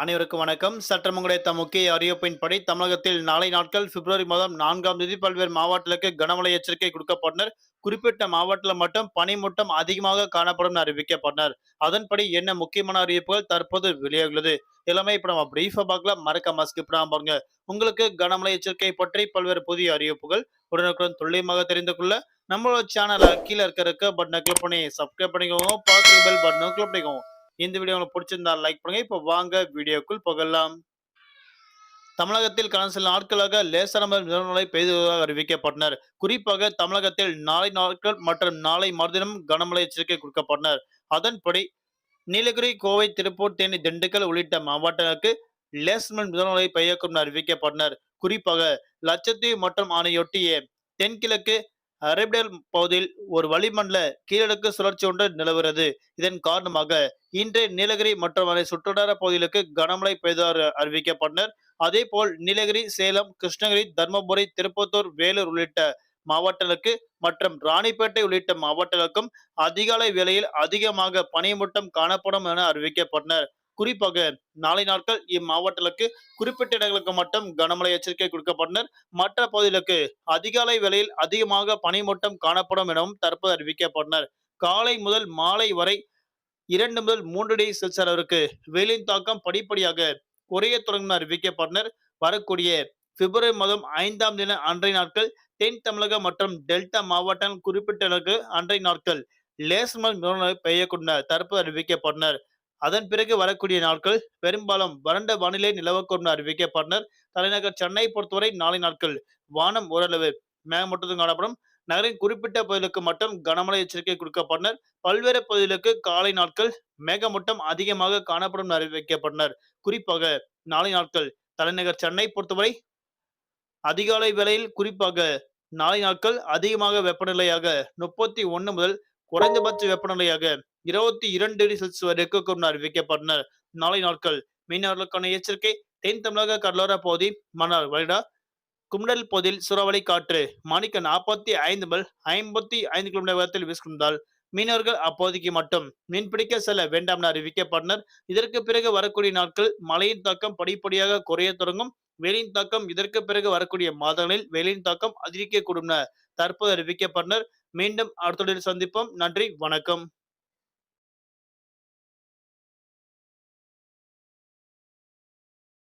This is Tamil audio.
அனைவருக்கும் வணக்கம். சற்றம் கிடைத்த முக்கிய அறிவிப்பின்படி தமிழகத்தில் நாளை நாட்கள் பிப்ரவரி மாதம் நான்காம் தேதி பல்வேறு மாவட்டங்களுக்கு கனமழை எச்சரிக்கை கொடுக்கப்பட்டனர். குறிப்பிட்ட மாவட்டத்தில் மட்டும் பனிமூட்டம் அதிகமாக காணப்படும் அறிவிக்கப்பட்டனர். அதன்படி என்ன முக்கியமான அறிவிப்புகள் தற்போது வெளியாகுள்ளது எல்லாமே இப்ப நம்ம பிரீஃபா பார்க்கலாம். மறக்காம ஸ்கிப் பண்ணாம பாருங்க. உங்களுக்கு கனமழை எச்சரிக்கை பற்றி பல்வேறு புதிய அறிவிப்புகள் உடனுக்குடன் துல்லியமாக தெரிந்து கொள்ள நம்மளோட சேனலை கீழே இருக்க இருக்க பட்டனை கிளிக் பண்ணி சப்ஸ்கிரைப் பண்ணிக்கோங்க. பார்த்து பெல் பட்டனை கிளிக் பண்ணிக்கோங்க. இந்த வீடியோ உங்களுக்கு பிடிச்சிருந்தா லைக் பண்ணுங்க. இப்போ வாங்க வீடியோக்குள் போகலாம். தமிழகத்தில் கடந்த சில நாட்களாக லேசான முதல் பெய்துவதாக அறிவிக்கப்பட்டனர். குறிப்பாக தமிழகத்தில் நாளை நாட்கள் மற்றும் நாளை மறுதினம் கனமழை எச்சரிக்கை கொடுக்கப்பட்டனர். அதன்படி நீலகிரி கோவை திருப்பூர் தேனி திண்டுக்கல் உள்ளிட்ட மாவட்டங்களுக்கு லேசமன் மிதமழை பெய்யக்கும் அறிவிக்கப்பட்டனர். குறிப்பாக லட்சத்தீவு மற்றும் ஆணையொட்டிய தென்கிழக்கு அரபிடல் பகுதியில் ஒரு வளிமண்டல கீழடுக்கு சுழற்சி ஒன்று நிலவுகிறது. இதன் காரணமாக இன்று நீலகிரி மற்றும் அதனை சுற்றுவட்டார பகுதிகளுக்கு கனமழை பெய்தார் அறிவிக்கப்பட்டனர். அதே போல் நீலகிரி சேலம் கிருஷ்ணகிரி தர்மபுரி திருப்பத்தூர் வேலூர் உள்ளிட்ட மாவட்டங்களுக்கு மற்றும் ராணிப்பேட்டை உள்ளிட்ட மாவட்டங்களுக்கும் அதிகாலை வேளையில் அதிகமாக பனிமூட்டம் காணப்படும் என அறிவிக்கப்பட்டனர். குறிப்பாக நாளை நாட்கள் இம்மாவட்டங்களுக்கு குறிப்பிட்ட இடங்களுக்கு மட்டும் கனமழை எச்சரிக்கை கொடுக்கப்பட்டனர். மற்ற பகுதிகளுக்கு அதிகாலை வேளையில் அதிகமாக பனிமூட்டம் காணப்படும் எனவும் தற்போது அறிவிக்கப்பட்டனர். காலை முதல் மாலை வரை இரண்டு முதல் மூன்று டிகிரி செல்சியஸ் அளவிற்கு வெயிலின் தாக்கம் படிப்படியாக குறைய தொடங்கினார் வி கே அறிவிக்கப்பட்டனர் வரக்கூடிய பிப்ரவரி மாதம் ஐந்தாம் தின அன்றைய நாட்கள் தென் தமிழகம் மற்றும் டெல்டா மாவட்டம் குறிப்பிட்ட அளவுக்கு அன்றைய நாட்கள் லேசமல் மிதமான பெய்யக்கூடிய தற்போது அறிவிக்கப்பட்டனர் அதன் பிறகு வரக்கூடிய நாட்கள் பெரும்பாலும் வறண்ட வானிலை நிலவக்கூடும் அறிவிக்கப்பட்டனர் தலைநகர் சென்னை பொறுத்தவரை நாளை நாட்கள் வானம் ஓரளவு மேகமூட்டத்தும் காணப்படும். நகரின் குறிப்பிட்ட பகுதிகளுக்கு மட்டும் கனமழை எச்சரிக்கை கொடுக்கப்பட்டனர் பல்வேறு பகுதிகளுக்கு காலை நாட்கள் மேகமூட்டம் அதிகமாக காணப்படும் அறிவிக்கப்பட்டனர். குறிப்பாக நாளை நாட்கள் தலைநகர் சென்னை பொறுத்தவரை அதிகாலை வேளையில் குறிப்பாக நாளை நாட்கள் அதிகமாக வெப்பநிலையாக முப்பத்தி ஒன்று முதல் குறைந்தபட்ச வெப்பநிலையாக இருபத்தி இரண்டு டிகிரி செல்சியஸ் வரை இருக்கக்கூடும் அறிவிக்கப்பட்டனர். நாளை நாட்கள் மீனவர்களுக்கான எச்சரிக்கை தென் தமிழக கடலோர பகுதி மன்னார் வளைடா கும்டல் பகுதியில் சூறாவளி காற்று. மணிக்கு நாற்பத்தி ஐந்து முதல் ஐம்பத்தி ஐந்து கிலோமீட்டர் வேகத்தில் வீசுகின்றால் மீனவர்கள் அப்போதைக்கு மட்டும். மீன்பிடிக்க செல்ல வேண்டாம் என அறிவிக்கப்பட்டனர் இதற்கு பிறகு வரக்கூடிய நாட்கள் மழையின் தாக்கம் படிப்படியாக குறைய தொடங்கும். வெயிலின் தாக்கம் இதற்கு பிறகு வரக்கூடிய மாதங்களில் வெயிலின் தாக்கம் அதிகரிக்கக்கூடும் என தற்போது அறிவிக்கப்பட்டனர் மீண்டும் அடுத்த சந்திப்போம். நன்றி. வணக்கம்.